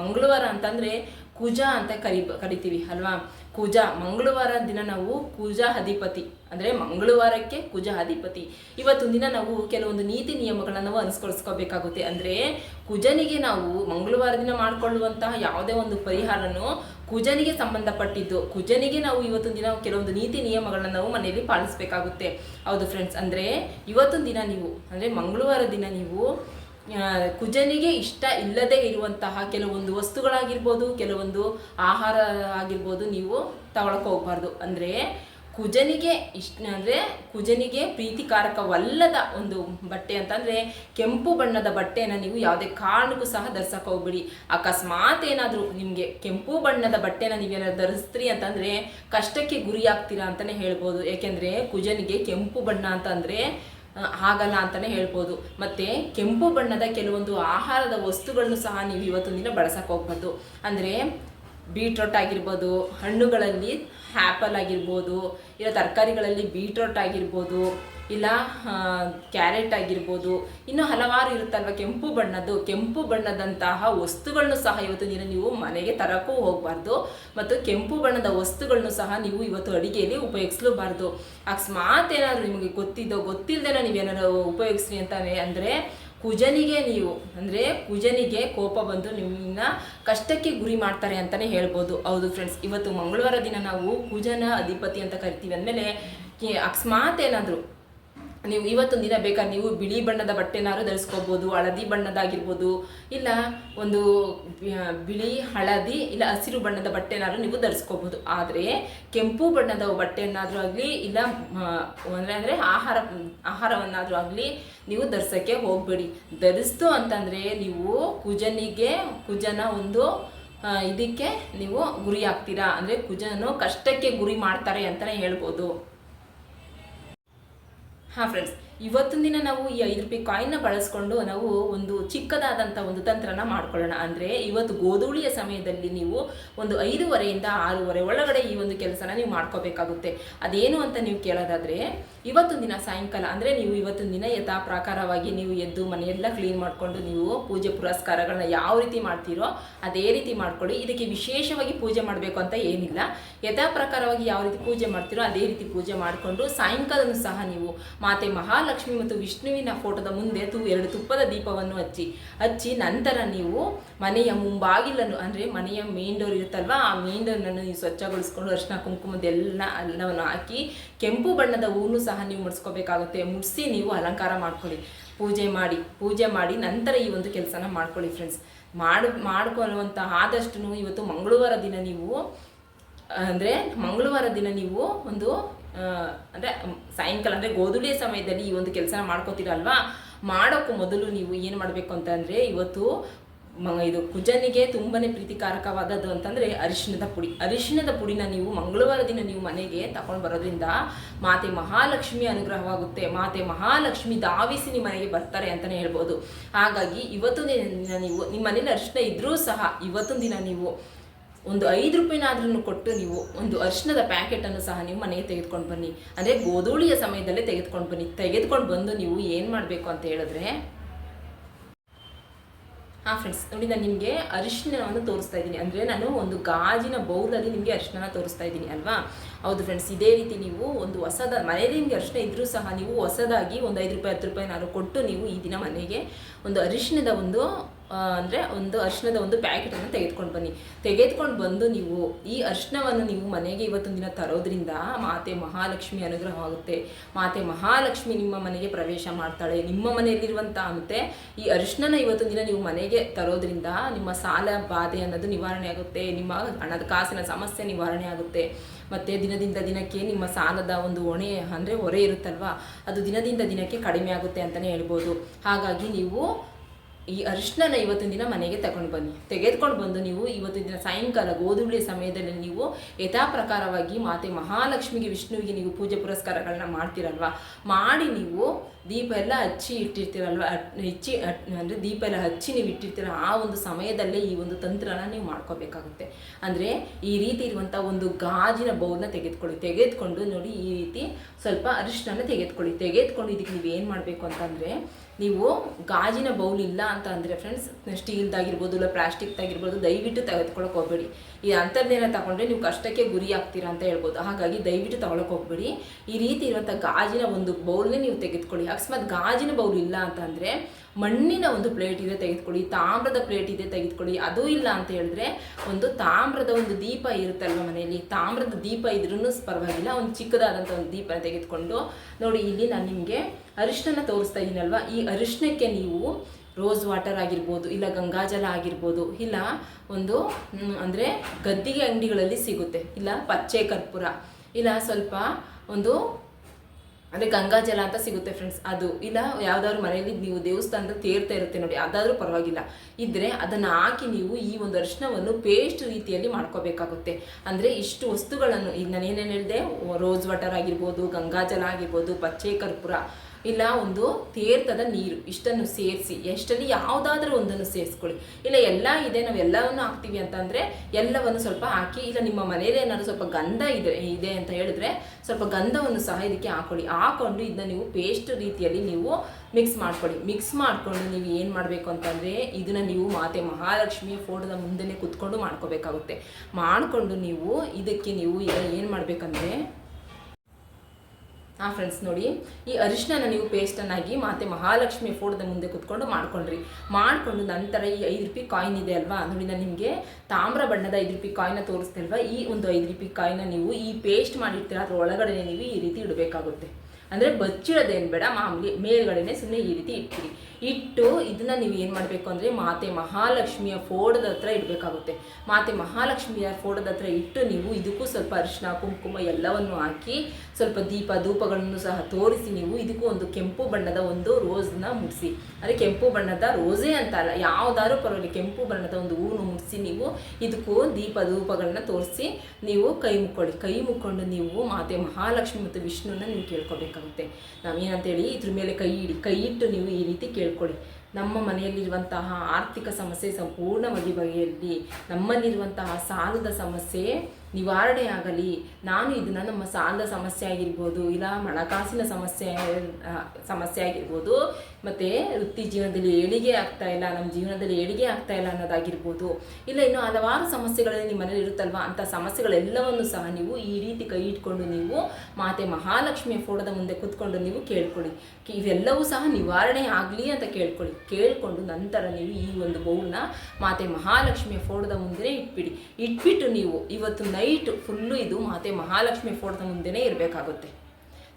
ಮಂಗಳವಾರ ಅಂತಂದರೆ ಕುಜ ಅಂತ ಕರಿ ಕರಿತೀವಿ ಅಲ್ವಾ? ಕುಜ, ಮಂಗಳವಾರ ದಿನ ನಾವು ಕುಜ ಅಧಿಪತಿ. ಅಂದರೆ ಮಂಗಳವಾರಕ್ಕೆ ಕುಜ ಅಧಿಪತಿ. ಇವತ್ತು ದಿನ ನಾವು ಕೆಲವೊಂದು ನೀತಿ ನಿಯಮಗಳನ್ನು ನಾವು ಅನುಸರಿಸ್ಕೋಬೇಕಾಗುತ್ತೆ. ಅಂದರೆ ಕುಜನಿಗೆ ನಾವು ಮಂಗಳವಾರ ದಿನ ಮಾಡಿಕೊಳ್ಳುವಂತಹ ಯಾವುದೇ ಒಂದು ಪರಿಹಾರನೂ ಕುಜನಿಗೆ ಸಂಬಂಧಪಟ್ಟಿದ್ದು. ಕುಜನಿಗೆ ನಾವು ಇವತ್ತು ದಿನ ಕೆಲವೊಂದು ನೀತಿ ನಿಯಮಗಳನ್ನ ನಾವು ಮನೆಯಲ್ಲಿ ಪಾಲಿಸಬೇಕಾಗುತ್ತೆ. ಹೌದು ಫ್ರೆಂಡ್ಸ್ ಅಂದರೆ ಇವತ್ತೊಂದು ದಿನ ನೀವು, ಅಂದರೆ ಮಂಗಳವಾರ ದಿನ ನೀವು ಕುಜನಿಗೆ ಇಷ್ಟ ಇಲ್ಲದೆ ಇರುವಂತಹ ಕೆಲವೊಂದು ವಸ್ತುಗಳಾಗಿರ್ಬೋದು, ಕೆಲವೊಂದು ಆಹಾರ ಆಗಿರ್ಬೋದು ನೀವು ತಗೊಳಕ್ಕೆ ಹೋಗ್ಬಾರ್ದು. ಅಂದರೆ ಕುಜನಿಗೆ ಇಷ್ಟ, ಅಂದರೆ ಕುಜನಿಗೆ ಪ್ರೀತಿಕಾರಕವಲ್ಲದ ಒಂದು ಬಟ್ಟೆ ಅಂತಂದರೆ ಕೆಂಪು ಬಣ್ಣದ ಬಟ್ಟೆನ ನೀವು ಯಾವುದೇ ಕಾರಣಕ್ಕೂ ಸಹ ಧರಿಸಕ್ಕೆ ಹೋಗ್ಬಿಡಿ. ಅಕಸ್ಮಾತ್ ಏನಾದರೂ ನಿಮಗೆ ಕೆಂಪು ಬಣ್ಣದ ಬಟ್ಟೆನ ನೀವೇನಾದ್ರು ಧರಿಸ್ತೀರಿ ಅಂತಂದರೆ ಕಷ್ಟಕ್ಕೆ ಗುರಿಯಾಗ್ತೀರಾ ಅಂತಲೇ ಹೇಳ್ಬೋದು. ಏಕೆಂದರೆ ಕುಜನಿಗೆ ಕೆಂಪು ಬಣ್ಣ ಅಂತಂದರೆ ಆಗಲ್ಲ ಅಂತಲೇ ಹೇಳ್ಬೋದು. ಮತ್ತು ಕೆಂಪು ಬಣ್ಣದ ಕೆಲವೊಂದು ಆಹಾರದ ವಸ್ತುಗಳನ್ನು ಸಹ ನೀವು ಇವತ್ತೊಂದಿನ ದಿನ ಬಳಸಕ್ಕೆ ಹೋಗ್ಬಾರ್ದು. ಅಂದರೆ ಬೀಟ್ರೋಟ್ ಆಗಿರ್ಬೋದು, ಹಣ್ಣುಗಳಲ್ಲಿ ಆ್ಯಪಲ್ ಆಗಿರ್ಬೋದು, ಇಲ್ಲ ತರಕಾರಿಗಳಲ್ಲಿ ಬೀಟ್ರೋಟ್ ಆಗಿರ್ಬೋದು, ಇಲ್ಲ ಕ್ಯಾರೆಟ್ ಆಗಿರ್ಬೋದು, ಇನ್ನೂ ಹಲವಾರು ಇರುತ್ತಲ್ವ ಕೆಂಪು ಬಣ್ಣದ್ದು. ಕೆಂಪು ಬಣ್ಣದಂತಹ ವಸ್ತುಗಳನ್ನು ಸಹ ಇವತ್ತು ದಿನ ನೀವು ಮನೆಗೆ ತರಕ್ಕೂ ಹೋಗಬಾರ್ದು ಮತ್ತು ಕೆಂಪು ಬಣ್ಣದ ವಸ್ತುಗಳನ್ನು ಸಹ ನೀವು ಇವತ್ತು ಅಡಿಗೆಯಲ್ಲಿ ಉಪಯೋಗಿಸಲೂಬಾರ್ದು. ಅಕಸ್ಮಾತ್ ಏನಾದರೂ ನಿಮಗೆ ಗೊತ್ತಿದ್ದೋ ಗೊತ್ತಿಲ್ಲದೇನೋ ನೀವೇನಾದ್ರು ಉಪಯೋಗಿಸ್ರಿ ಅಂತಾನೆ ಅಂದರೆ ಕುಜನಿಗೆ ನೀವು, ಅಂದರೆ ಕುಜನಿಗೆ ಕೋಪ ಬಂದು ನಿಮ್ಮನ್ನ ಕಷ್ಟಕ್ಕೆ ಗುರಿ ಮಾಡ್ತಾರೆ ಅಂತಲೇ ಹೇಳ್ಬೋದು. ಹೌದು ಫ್ರೆಂಡ್ಸ್ ಇವತ್ತು ಮಂಗಳವಾರ ದಿನ ನಾವು ಕುಜನ ಅಧಿಪತಿ ಅಂತ ಕರಿತೀವಿ ಅಂದಮೇಲೆ ಅಕಸ್ಮಾತ್ ಏನಾದರೂ ನೀವು ಇವತ್ತೊಂದು ದಿನ ಬೇಕಾದ್ರೆ ನೀವು ಬಿಳಿ ಬಣ್ಣದ ಬಟ್ಟೆನಾರು ಧರಿಸ್ಕೋಬೋದು, ಹಳದಿ ಬಣ್ಣದಾಗಿರ್ಬೋದು, ಇಲ್ಲ ಒಂದು ಬಿಳಿ, ಹಳದಿ, ಇಲ್ಲ ಹಸಿರು ಬಣ್ಣದ ಬಟ್ಟೆನಾರು ನೀವು ಧರಿಸ್ಕೋಬೋದು. ಆದರೆ ಕೆಂಪು ಬಣ್ಣದ ಬಟ್ಟೆಯನ್ನಾದರೂ ಆಗಲಿ, ಇಲ್ಲ ಅಂದರೆ ಅಂದರೆ ಆಹಾರ, ಆಹಾರವನ್ನಾದರೂ ಆಗಲಿ ನೀವು ಧರಿಸೋಕ್ಕೆ ಹೋಗಬೇಡಿ. ಧರಿಸ್ತು ಅಂತಂದರೆ ನೀವು ಕುಜನಿಗೆ, ಕುಜನ ಒಂದು ಇದಕ್ಕೆ ನೀವು ಗುರಿ ಆಗ್ತೀರಾ? ಅಂದರೆ ಕುಜನು ಕಷ್ಟಕ್ಕೆ ಗುರಿ ಮಾಡ್ತಾರೆ ಅಂತಲೇ ಹೇಳ್ಬೋದು. ಹಾಂ ಫ್ರೆಂಡ್ಸ್ ಇವತ್ತಿನ ದಿನ ನಾವು ಈ ಐದು ರೂಪಾಯಿ ಕಾಯಿನ್ನ ಬಳಸ್ಕೊಂಡು ನಾವು ಒಂದು ಚಿಕ್ಕದಾದಂಥ ಒಂದು ತಂತ್ರನ ಮಾಡ್ಕೊಳ್ಳೋಣ. ಅಂದರೆ ಇವತ್ತು ಗೋಧೂಳಿಯ ಸಮಯದಲ್ಲಿ ನೀವು ಒಂದು ಐದೂವರೆಯಿಂದ ಆರೂವರೆ ಒಳಗಡೆ ಈ ಒಂದು ಕೆಲಸನ ನೀವು ಮಾಡ್ಕೋಬೇಕಾಗುತ್ತೆ. ಅದೇನು ಅಂತ ನೀವು ಕೇಳೋದಾದರೆ ಇವತ್ತು ದಿನ ಸಾಯಂಕಾಲ, ಅಂದರೆ ನೀವು ಇವತ್ತಿನ ದಿನ ಯಥಾ ಪ್ರಕಾರವಾಗಿ ನೀವು ಎದ್ದು ಮನೆಯೆಲ್ಲ ಕ್ಲೀನ್ ಮಾಡಿಕೊಂಡು ನೀವು ಪೂಜೆ ಪುರಸ್ಕಾರಗಳನ್ನ ಯಾವ ರೀತಿ ಮಾಡ್ತೀರೋ ಅದೇ ರೀತಿ ಮಾಡ್ಕೊಳ್ಳಿ. ಇದಕ್ಕೆ ವಿಶೇಷವಾಗಿ ಪೂಜೆ ಮಾಡಬೇಕು ಅಂತ ಏನಿಲ್ಲ. ಯಥಾ ಪ್ರಕಾರವಾಗಿ ಯಾವ ರೀತಿ ಪೂಜೆ ಮಾಡ್ತೀರೋ ಅದೇ ರೀತಿ ಪೂಜೆ ಮಾಡಿಕೊಂಡು ಸಾಯಂಕಾಲನೂ ಸಹ ನೀವು ಮಾತೆ ಮಹಾಲಕ್ಷ್ಮಿ ಮತ್ತು ವಿಷ್ಣುವಿನ ಫೋಟೋದ ಮುಂದೆ ತು, ಎರಡು ತುಪ್ಪದ ದೀಪವನ್ನು ಹಚ್ಚಿ ಹಚ್ಚಿ ನಂತರ ನೀವು ಮನೆಯ ಮುಂಬಾಗಿಲನ್ನು, ಅಂದರೆ ಮನೆಯ ಮೇನ್ ಡೋರ್ ಇರುತ್ತಲ್ವಾ, ಆ ಮೇನ್ ಡೋರ್ನನ್ನು ನೀವು ಸ್ವಚ್ಛಗೊಳಿಸ್ಕೊಂಡು ಅರಿಶಿನ ಕುಂಕುಮದೆಲ್ಲ ಎಲ್ಲವನ್ನು ಹಾಕಿ, ಕೆಂಪು ಬಣ್ಣದ ಹೂನು ಸಹ ನೀವು ಮುಡಿಸ್ಕೋಬೇಕಾಗುತ್ತೆ. ಮುಡಿಸಿ ನೀವು ಅಲಂಕಾರ ಮಾಡ್ಕೊಳ್ಳಿ. ಪೂಜೆ ಮಾಡಿ ಪೂಜೆ ಮಾಡಿ ನಂತರ ಈ ಒಂದು ಕೆಲಸನ ಮಾಡ್ಕೊಳ್ಳಿ ಫ್ರೆಂಡ್ಸ್ ಮಾಡ್ ಮಾಡ್ಕೊಳ್ಳುವಂಥ ಆದಷ್ಟು ಇವತ್ತು ಮಂಗಳವಾರ ದಿನ ನೀವು, ಅಂದರೆ ಮಂಗಳವಾರ ದಿನ ನೀವು ಒಂದು ಅಂದರೆ ಸಾಯಂಕಾಲ ಅಂದರೆ ಗೋಧುಳಿಯ ಸಮಯದಲ್ಲಿ ಈ ಒಂದು ಕೆಲಸನ ಮಾಡ್ಕೋತೀರಲ್ವಾ? ಮಾಡೋಕ್ಕೂ ಮೊದಲು ನೀವು ಏನು ಮಾಡಬೇಕು ಅಂತಂದರೆ, ಇವತ್ತು ಇದು ಕುಜನಿಗೆ ತುಂಬಾ ಪ್ರೀತಿಕಾರಕವಾದದ್ದು ಅಂತಂದರೆ ಅರಿಶಿಣದ ಪುಡಿ. ಅರಿಶಿಣದ ಪುಡಿನ ನೀವು ಮಂಗಳವಾರ ದಿನ ನೀವು ಮನೆಗೆ ತಗೊಂಡು ಬರೋದ್ರಿಂದ ಮಾತೆ ಮಹಾಲಕ್ಷ್ಮಿ ಅನುಗ್ರಹವಾಗುತ್ತೆ. ಮಾತೆ ಮಹಾಲಕ್ಷ್ಮಿ ಧಾವಿಸಿ ನಿಮ್ಮ ಮನೆಗೆ ಬರ್ತಾರೆ ಅಂತಲೇ ಹೇಳ್ಬೋದು. ಹಾಗಾಗಿ ಇವತ್ತು ದಿನ ನೀವು, ನಿಮ್ಮ ಮನೇಲಿ ಅರಿಶಿಣ ಇದ್ದರೂ ಸಹ ಇವತ್ತೊಂದು ದಿನ ನೀವು ಒಂದು ಐದು ರೂಪಾಯಿನಾದ್ರೂ ಕೊಟ್ಟು ನೀವು ಒಂದು ಅರಿಶಿಣದ ಪ್ಯಾಕೆಟನ್ನು ಸಹ ನೀವು ಮನೆಗೆ ತೆಗೆದುಕೊಂಡು ಬನ್ನಿ. ಅಂದರೆ ಗೋಧೂಳಿಯ ಸಮಯದಲ್ಲೇ ತೆಗೆದುಕೊಂಡು ಬನ್ನಿ. ತೆಗೆದುಕೊಂಡು ಬಂದು ನೀವು ಏನು ಮಾಡಬೇಕು ಅಂತ ಹೇಳಿದ್ರೆ, ಹಾಂ ಫ್ರೆಂಡ್ಸ್ ನೋಡಿ ನಾನು ನಿಮಗೆ ಅರಿಶಿಣವನ್ನು ತೋರಿಸ್ತಾ ಇದ್ದೀನಿ. ಅಂದರೆ ನಾನು ಒಂದು ಗಾಜಿನ ಬೌಲಲ್ಲಿ ನಿಮಗೆ ಅರಿಶಿನ ತೋರಿಸ್ತಾ ಇದ್ದೀನಿ ಅಲ್ವಾ? ಹೌದು ಫ್ರೆಂಡ್ಸ್ ಇದೇ ರೀತಿ ನೀವು ಒಂದು ಹೊಸದ, ಮನೆಯಲ್ಲಿ ನಿಮಗೆ ಅರಿಶಿನ ಇದ್ದರೂ ಸಹ ನೀವು ಹೊಸದಾಗಿ ಒಂದು ಐದು ರೂಪಾಯಿ, ಹತ್ತು ರೂಪಾಯಿನಾದ್ರು ಕೊಟ್ಟು ನೀವು ಈ ದಿನ ಮನೆಗೆ ಒಂದು ಅರಿಶಿಣದ ಒಂದು ಅಂದರೆ ಒಂದು ಅರಿಶಿಣದ ಒಂದು ಪ್ಯಾಕೆಟನ್ನು ತೆಗೆದುಕೊಂಡು ಬನ್ನಿ. ತೆಗೆದುಕೊಂಡು ಬಂದು ನೀವು ಈ ಅರಿಶಿಣವನ್ನು ನೀವು ಮನೆಗೆ ಇವತ್ತೊಂದು ದಿನ ತರೋದ್ರಿಂದ ಮಾತೆ ಮಹಾಲಕ್ಷ್ಮಿ ಅನುಗ್ರಹವಾಗುತ್ತೆ ಮಾತೆ ಮಹಾಲಕ್ಷ್ಮಿ ನಿಮ್ಮ ಮನೆಗೆ ಪ್ರವೇಶ ಮಾಡ್ತಾಳೆ. ನಿಮ್ಮ ಮನೆಯಲ್ಲಿರುವಂಥ ಅಂತೆ ಈ ಅರಿಶಿಣನ ಇವತ್ತೊಂದು ದಿನ ನೀವು ಮನೆಗೆ ತರೋದ್ರಿಂದ ನಿಮ್ಮ ಸಾಲ ಬಾಧೆ ಅನ್ನೋದು ನಿವಾರಣೆ ಆಗುತ್ತೆ. ನಿಮ್ಮ ಹಣದ ಕಾಸಿನ ಸಮಸ್ಯೆ ನಿವಾರಣೆ ಆಗುತ್ತೆ. ಮತ್ತು ದಿನದಿಂದ ದಿನಕ್ಕೆ ನಿಮ್ಮ ಸಾಲದ ಒಂದು ಹೊಣೆ ಅಂದರೆ ಹೊರೆ ಇರುತ್ತಲ್ವಾ? ಅದು ದಿನದಿಂದ ದಿನಕ್ಕೆ ಕಡಿಮೆ ಆಗುತ್ತೆ ಅಂತಲೇ ಹೇಳ್ಬೋದು. ಹಾಗಾಗಿ ನೀವು ಈ ಅರಿಶಿನ ಇವತ್ತಿನ ದಿನ ಮನೆಗೆ ತಗೊಂಡು ಬನ್ನಿ. ತೆಗೆದುಕೊಂಡು ಬಂದು ನೀವು ಇವತ್ತಿನ ದಿನ ಸಾಯಂಕಾಲ ಗೋಧುಳಿ ಸಮಯದಲ್ಲಿ ನೀವು ಯಥಾ ಪ್ರಕಾರವಾಗಿ ಮಾತೆ ಮಹಾಲಕ್ಷ್ಮಿಗೆ ವಿಷ್ಣುವಿಗೆ ನೀವು ಪೂಜೆ ಪುರಸ್ಕಾರಗಳನ್ನ ಮಾಡ್ತೀರಲ್ವಾ? ಮಾಡಿ ನೀವು ದೀಪ ಎಲ್ಲ ಹಚ್ಚಿ ಇಟ್ಟಿರ್ತೀರಲ್ವ? ಹೆಚ್ಚಿ ಅಂದರೆ ದೀಪ ಎಲ್ಲ ಹಚ್ಚಿ ನೀವು ಇಟ್ಟಿರ್ತೀರ, ಆ ಒಂದು ಸಮಯದಲ್ಲೇ ಈ ಒಂದು ತಂತ್ರನ ನೀವು ಮಾಡ್ಕೋಬೇಕಾಗುತ್ತೆ. ಅಂದರೆ ಈ ರೀತಿ ಇರುವಂಥ ಒಂದು ಗಾಜಿನ ಬೌಲ್ನ ತೆಗೆದುಕೊಳ್ಳಿ. ತೆಗೆದುಕೊಂಡು ನೋಡಿ ಈ ರೀತಿ ಸ್ವಲ್ಪ ಅರಿಶಿನ ತೆಗೆದುಕೊಳ್ಳಿ. ತೆಗೆದುಕೊಂಡು ಇದಕ್ಕೆ ನೀವು ಏನು ಮಾಡಬೇಕು ಅಂತಂದರೆ ನೀವು ಗಾಜಿನ ಬೌಲ್ ಇಲ್ಲ ಅಂತ ಅಂದರೆ ಫ್ರೆಂಡ್ಸ್ ಸ್ಟೀಲ್ದಾಗಿರ್ಬೋದು ಇಲ್ಲ ಪ್ಲಾಸ್ಟಿಕ್ದಾಗಿರ್ಬೋದು ದಯವಿಟ್ಟು ತೆಗೆದುಕೊಳ್ಳೋಕೆ ಹೋಗಬೇಡಿ. ಈ ಅಂಥದ್ದೇನ ತಗೊಂಡ್ರೆ ನೀವು ಕಷ್ಟಕ್ಕೆ ಗುರಿ ಆಗ್ತೀರಾ ಅಂತ ಹೇಳ್ಬೋದು. ಹಾಗಾಗಿ ದಯವಿಟ್ಟು ತಗೊಳಕ್ಕೆ ಹೋಗಬೇಡಿ. ಈ ರೀತಿ ಇರುವಂಥ ಗಾಜಿನ ಒಂದು ಬೌಲ್ನೇ ನೀವು ತೆಗೆದುಕೊಳ್ಳಿ. ಅಕಸ್ಮಾತ್ ಗಾಜಿನ ಬೌಲ್ ಇಲ್ಲ ಅಂತ ಅಂದರೆ ಮಣ್ಣಿನ ಒಂದು ಪ್ಲೇಟ್ ಇದೆ ತೆಗೆದುಕೊಳ್ಳಿ, ತಾಮ್ರದ ಪ್ಲೇಟ್ ಇದೆ ತೆಗೆದುಕೊಳ್ಳಿ, ಅದು ಇಲ್ಲ ಅಂತ ಹೇಳಿದ್ರೆ ಒಂದು ತಾಮ್ರದ ಒಂದು ದೀಪ ಇರುತ್ತಲ್ವ ಮನೆಯಲ್ಲಿ, ತಾಮ್ರದ ದೀಪ ಇದ್ರೂ ಪರವಾಗಿಲ್ಲ, ಒಂದು ಚಿಕ್ಕದಾದಂಥ ಒಂದು ದೀಪ ತೆಗೆದುಕೊಂಡು ನೋಡಿ ಇಲ್ಲಿ ನಾನು ನಿಮಗೆ ಅರಿಶಿನ ತೋರಿಸ್ತಾ ಇದ್ದೀನಲ್ವ ಈ ಅರಿಶಿನಕ್ಕೆ ನೀವು ರೋಸ್ ವಾಟರ್ ಆಗಿರ್ಬೋದು, ಇಲ್ಲ ಗಂಗಾಜಲ ಆಗಿರ್ಬೋದು, ಇಲ್ಲ ಒಂದು ಅಂದರೆ ಗದ್ದಿಗೆ ಅಂಗಡಿಗಳಲ್ಲಿ ಸಿಗುತ್ತೆ, ಇಲ್ಲ ಪಚ್ಚೆ ಕರ್ಪೂರ, ಇಲ್ಲ ಸ್ವಲ್ಪ ಒಂದು ಅಂದರೆ ಗಂಗಾಜಲ ಅಂತ ಸಿಗುತ್ತೆ ಫ್ರೆಂಡ್ಸ್ ಅದು ಇಲ್ಲ, ಯಾವ್ದಾದ್ರು ಮನೆಯಲ್ಲಿ ನೀವು ದೇವಸ್ಥಾನದ ತೇರ್ತಾ ಇರುತ್ತೆ ನೋಡಿ, ಅದಾದರೂ ಪರವಾಗಿಲ್ಲ. ಇದ್ದರೆ ಅದನ್ನು ಹಾಕಿ ನೀವು ಈ ಒಂದು ಅರಿಶಿನವನ್ನು ಪೇಸ್ಟ್ ರೀತಿಯಲ್ಲಿ ಮಾಡ್ಕೋಬೇಕಾಗುತ್ತೆ. ಅಂದರೆ ಇಷ್ಟು ವಸ್ತುಗಳನ್ನು, ಈಗ ನಾನು ಏನೇನು ಹೇಳಿದೆ ರೋಸ್ ವಾಟರ್ ಆಗಿರ್ಬೋದು ಗಂಗಾಜಲ ಆಗಿರ್ಬೋದು, ಪಚ್ಚೆ ಕರ್ಪೂರ ಇಲ್ಲ, ಒಂದು ತೀರ್ಥದ ನೀರು, ಇಷ್ಟನ್ನು ಸೇರಿಸಿ ಎಷ್ಟಲ್ಲಿ ಯಾವುದಾದ್ರೂ ಒಂದನ್ನು ಸೇರಿಸ್ಕೊಳ್ಳಿ. ಇಲ್ಲ, ಎಲ್ಲ ಇದೆ ನಾವು ಎಲ್ಲವನ್ನು ಹಾಕ್ತೀವಿ ಅಂತಂದರೆ ಎಲ್ಲವನ್ನು ಸ್ವಲ್ಪ ಹಾಕಿ, ಇಲ್ಲ, ನಿಮ್ಮ ಮನೆಯಲ್ಲಿ ಏನಾದ್ರು ಸ್ವಲ್ಪ ಗಂಧ ಇದೆ ಇದೆ ಅಂತ ಹೇಳಿದ್ರೆ ಸ್ವಲ್ಪ ಗಂಧವನ್ನು ಸಹ ಇದಕ್ಕೆ ಹಾಕೊಳ್ಳಿ. ಹಾಕೊಂಡು ಇದನ್ನ ನೀವು ಪೇಸ್ಟ್ ರೀತಿಯಲ್ಲಿ ನೀವು ಮಿಕ್ಸ್ ಮಾಡ್ಕೊಳ್ಳಿ. ಮಿಕ್ಸ್ ಮಾಡಿಕೊಂಡು ನೀವು ಏನು ಮಾಡಬೇಕು ಅಂತಂದರೆ ಇದನ್ನ ನೀವು ಮಾತೆ ಮಹಾಲಕ್ಷ್ಮಿಯ ಫೋಟೋದ ಮುಂದೆನೇ ಕುತ್ಕೊಂಡು ಮಾಡ್ಕೋಬೇಕಾಗುತ್ತೆ. ಮಾಡಿಕೊಂಡು ನೀವು ಇದಕ್ಕೆ ನೀವು ಈಗ ಏನು ಮಾಡಬೇಕಂದ್ರೆ ಹಾಂ ಫ್ರೆಂಡ್ಸ್ ನೋಡಿ, ಈ ಅರಿಶಿನ ನೀವು ಪೇಸ್ಟನ್ನಾಗಿ ಮಾತೆ ಮಹಾಲಕ್ಷ್ಮಿ ಫೋಟೋದ ಮುಂದೆ ಕುತ್ಕೊಂಡು ಮಾಡ್ಕೊಂಡ್ರಿ. ಮಾಡಿಕೊಂಡು ನಂತರ ಈ ಐದು ರೂಪಾಯಿ ಕಾಯಿನ್ ಇದೆ ಅಲ್ವಾ? ನೋಡಿ, ನಾನು ನಿಮಗೆ ತಾಮ್ರ ಬಣ್ಣದ ಐದು ರೂಪಾಯಿ ಕಾಯಿನ ತೋರಿಸ್ತಿಲ್ವಾ ಈ ಒಂದು ಐದು ರೂಪಾಯಿ ಕಾಯಿನ ನೀವು ಈ ಪೇಸ್ಟ್ ಮಾಡಿರ್ತೀರ ಅದ್ರ ಒಳಗಡೆ ನೀವು ಈ ರೀತಿ ಇಡಬೇಕಾಗುತ್ತೆ. ಅಂದರೆ ಬಚ್ಚಿಡೋದೇನು ಬೇಡ, ಮಾಮೂಲಿ ಮೇಲ್ಗಡೆನೆ ಸುಮ್ಮನೆ ಈ ರೀತಿ ಇಟ್ಬಿಡಿ. ಇಟ್ಟು ಇದನ್ನ ನೀವು ಏನು ಮಾಡಬೇಕು ಅಂದರೆ ಮಾತೆ ಮಹಾಲಕ್ಷ್ಮಿಯ ಫೋಟೋದ ಹತ್ರ ಇಡಬೇಕಾಗುತ್ತೆ. ಮಾತೆ ಮಹಾಲಕ್ಷ್ಮಿಯ ಫೋಟೋದ ಹತ್ರ ಇಟ್ಟು ನೀವು ಇದಕ್ಕೂ ಸ್ವಲ್ಪ ಅರಿಶಿನ, ಕುಂಕುಮ ಎಲ್ಲವನ್ನು ಹಾಕಿ ಸ್ವಲ್ಪ ದೀಪ, ಧೂಪಗಳನ್ನು ಸಹ ತೋರಿಸಿ ನೀವು ಇದಕ್ಕೂ ಒಂದು ಕೆಂಪು ಬಣ್ಣದ ಒಂದು ರೋಸ್ನ ಮುಡಿಸಿ. ಅಂದರೆ ಕೆಂಪು ಬಣ್ಣದ ರೋಸೇ ಅಂತ ಅಲ್ಲ, ಯಾವುದಾದ್ರೂ ಪರವಾಗಿಲ್ಲ, ಕೆಂಪು ಬಣ್ಣದ ಒಂದು ಹೂವನ್ನು ಮುಡಿಸಿ ನೀವು ಇದಕ್ಕೂ ದೀಪ, ಧೂಪಗಳನ್ನ ತೋರಿಸಿ ನೀವು ಕೈ ಮುಕ್ಕೊಳ್ಳಿ. ಕೈ ಮುಕ್ಕೊಂಡು ನೀವು ಮಾತೆ ಮಹಾಲಕ್ಷ್ಮಿ ಮತ್ತು ವಿಷ್ಣುನ ನೀವು ಕೇಳ್ಕೊಬೇಕಾಗುತ್ತೆ. ನಾವೇನಂತೇಳಿ ಇದ್ರ ಮೇಲೆ ಕೈ ಇಡಿ, ಕೈ ಇಟ್ಟು ನೀವು ಈ ರೀತಿ ಕೇಳ್ಕೊಳ್ಳಿ ನಮ್ಮ ಮನೆಯಲ್ಲಿರುವಂತಹ ಆರ್ಥಿಕ ಸಮಸ್ಯೆ ಸಂಪೂರ್ಣವಾಗಿ ಬಗೆಯಲ್ಲಿ ನಮ್ಮಲ್ಲಿರುವಂತಹ ಸಾಲದ ಸಮಸ್ಯೆ ನಿವಾರಣೆ ಆಗಲಿ ನಾನು ಇದನ್ನು ನಮ್ಮ ಸಾಲದ ಸಮಸ್ಯೆ ಆಗಿರ್ಬೋದು, ಇಲ್ಲ ಹಣಕಾಸಿನ ಸಮಸ್ಯೆ ಸಮಸ್ಯೆ ಆಗಿರ್ಬೋದು, ಮತ್ತು ವೃತ್ತಿ ಜೀವನದಲ್ಲಿ ಏಳಿಗೆ ಆಗ್ತಾ ಇಲ್ಲ, ನಮ್ಮ ಜೀವನದಲ್ಲಿ ಏಳಿಗೆ ಆಗ್ತಾ ಇಲ್ಲ ಅನ್ನೋದಾಗಿರ್ಬೋದು, ಇಲ್ಲ ಇನ್ನು ಹಲವಾರು ಸಮಸ್ಯೆಗಳಲ್ಲಿ ನಿಮ್ಮ ಮನೇಲಿ ಇರುತ್ತಲ್ವ? ಅಂಥ ಸಮಸ್ಯೆಗಳೆಲ್ಲವನ್ನು ಸಹ ನೀವು ಈ ರೀತಿ ಕೈ ಇಟ್ಕೊಂಡು ನೀವು ಮಾತೆ ಮಹಾಲಕ್ಷ್ಮಿಯ ಫೋಟೋದ ಮುಂದೆ ಕೂತ್ಕೊಂಡು ನೀವು ಕೇಳ್ಕೊಳ್ಳಿ. ಇವೆಲ್ಲವೂ ಸಹ ನಿವಾರಣೆ ಆಗಲಿ ಅಂತ ಕೇಳ್ಕೊಳ್ಳಿ. ಕೇಳಿಕೊಂಡು ನಂತರ ನೀವು ಈ ಒಂದು ಬೌಲ್ನ ಮಾತೆ ಮಹಾಲಕ್ಷ್ಮಿಯ ಫೋಟೋದ ಮುಂದೆ ಇಟ್ಬಿಡಿ. ಇಟ್ಬಿಟ್ಟು ನೀವು ಇವತ್ತು ನೈಟ್ ಫುಲ್ಲು ಇದು ಮಾತೆ ಮಹಾಲಕ್ಷ್ಮಿ ಫೋಟೋದ ಮುಂದೆನೇ ಇರಬೇಕಾಗುತ್ತೆ.